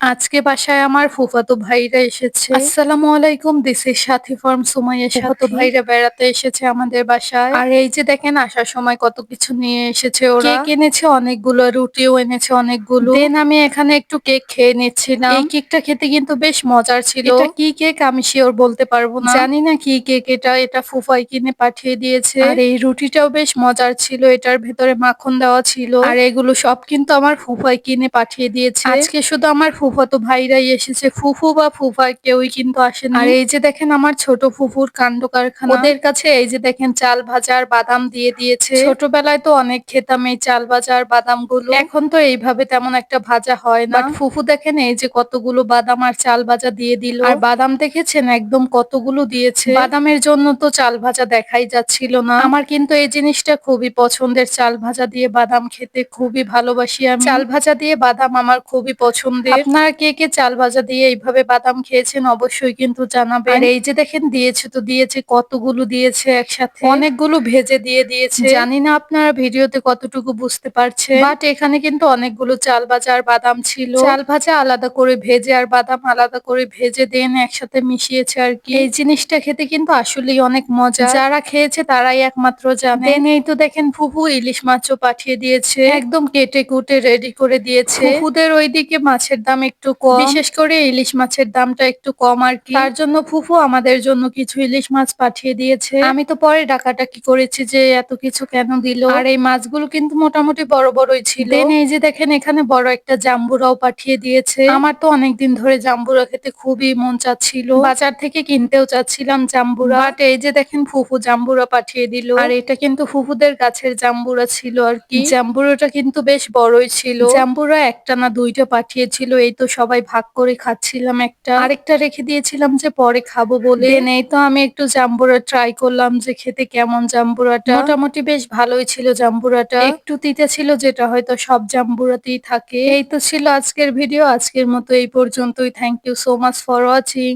আজকে বাসায় আমার ফুফাতো ভাইরা এসেছে। আসসালামু আলাইকুম this is Sathi from Sumaiya ফুফাতো ভাইরা বেড়াতে এসেছে আমাদের বাসায়। আর এই যে দেখেন আসার সময় কত কিছু নিয়ে এসেছে ওরা। কেক এনেছে অনেকগুলো রুটিও এনেছে অনেকগুলো। দেন আমি এখানে একটু কেক খেয়ে নিচ্ছিলাম। এই কেকটা খেতে কিন্তু বেশ মজার ছিল। এটা কি কেক? আমি শিওর বলতে পারব না। জানি না কি কেক এটা এটা ফুফাই কিনে পাঠিয়ে দিয়েছে। আর এই রুটিটাও বেশ মজার ছিল এটার ভেতরে মাখন দেওয়া ছিল। আর এগুলো সব কিন্তু আমার ফুফাই কিনে পাঠিয়ে দিয়েছে। আজকে শুধু আমার ফুফাতো ভাইরাই এসেছে। ফুফু বা ফুফা কেউই কিন্তু আসেনি। আর এই যে দেখেন আমার ছোট ফুফুর কাণ্ড কারখানা। ওদের কাছে এই যে দেখেন চাল ভাজার বাদাম দিয়ে দিয়েছে। ছোটবেলায় তো অনেক খেতাম এই চাল ভাজার বাদামগুলো এখন তো এইভাবে তেমন একটা ভাজা হয় না। ফুফু দেখেন এই যে কতগুলো বাদাম আর চাল ভাজা দিয়ে দিল। আর বাদাম দেখেছেন? একদম কতগুলো দিয়েছে। বাদামের জন্য তো চাল ভাজা দেখাই যাচ্ছিল না। আমার কিন্তু এই জিনিসটা খুবই পছন্দের। চাল ভাজা দিয়ে বাদাম খেতে খুবই ভালোবাসি আমি। চাল ভাজা দিয়ে বাদাম আমার খুবই পছন্দের। আপনারা কে কে চাল ভাজা দিয়ে এইভাবে বাদাম খেয়েছেন অবশ্যই কিন্তু জানাবেন। আর এই যে দেখেন দিয়েছে তো দিয়েছে কতগুলো দিয়েছে একসাথে? অনেকগুলো ভেজে দিয়ে দিয়েছে। জানি না আপনারা ভিডিওতে কতটুকু বুঝতে পারছেন। বাট এখানে কিন্তু অনেকগুলো চাল ভাজা আর বাদাম ছিল। চাল ভাজা আলাদা করে ভেজে আর বাদাম আলাদা করে ভেজে দেন একসাথে মিশিয়েছে আর কি। এই জিনিসটা খেতে কিন্তু আসলেই অনেক মজা। যারা খেয়েছে তারাই একমাত্র জানে। এই তো দেখেন ফুফু ইলিশ মাছও পাঠিয়ে দিয়েছে। একদম কেটে কুটে রেডি করে দিয়েছে। ফুফুদের ওইদিকে মাছের দাম একটু কম। বিশেষ করে ইলিশ মাছের দামটা একটু কম আর কি। তার জন্য ফুফু আমাদের জন্য কিছু ইলিশ মাছ পাঠিয়ে দিয়েছে। আমি তো পরে ডাকাটাকি করেছি যে এত কিছু কেন দিল। আর এই মাছগুলো কিন্তু মোটামুটি বড় বড়ই ছিল। এই যে দেখেন এখানে বড় একটা জাম্বুরাও পাঠিয়ে দিয়েছে। আমার তো অনেকদিন ধরে জাম্বুরা খেতে খুবই মন চাচ্ছিল। বাজার থেকে কিনতেও চাচ্ছিলাম জাম্বুরা। বাট এই যে দেখেন ফুফু জাম্বুরা পাঠিয়ে দিল। আর এটা কিন্তু ফুফুদের গাছের জাম্বুরা ছিল আর কি। জাম্বুরাটা কিন্তু বেশ বড়ই ছিল। জাম্বুরা একটা না দুইটা পাঠিয়েছিল। এই তো সবাই ভাগ করে খাচ্ছিলাম একটা। আরেকটা রেখে দিয়েছিলাম যে পরে খাব বলে। নেই এই তো আমি একটু জাম্বুরা ট্রাই করলাম যে খেতে কেমন জাম্বুরাটা। মোটামুটি বেশ ভালোই ছিল জাম্বুরাটা। একটু তিতে ছিল যেটা হয়তো সব জাম্বুরাতেই থাকে। এই তো ছিল আজকের ভিডিও আজকের মতো এই পর্যন্তই। Thank you so much for watching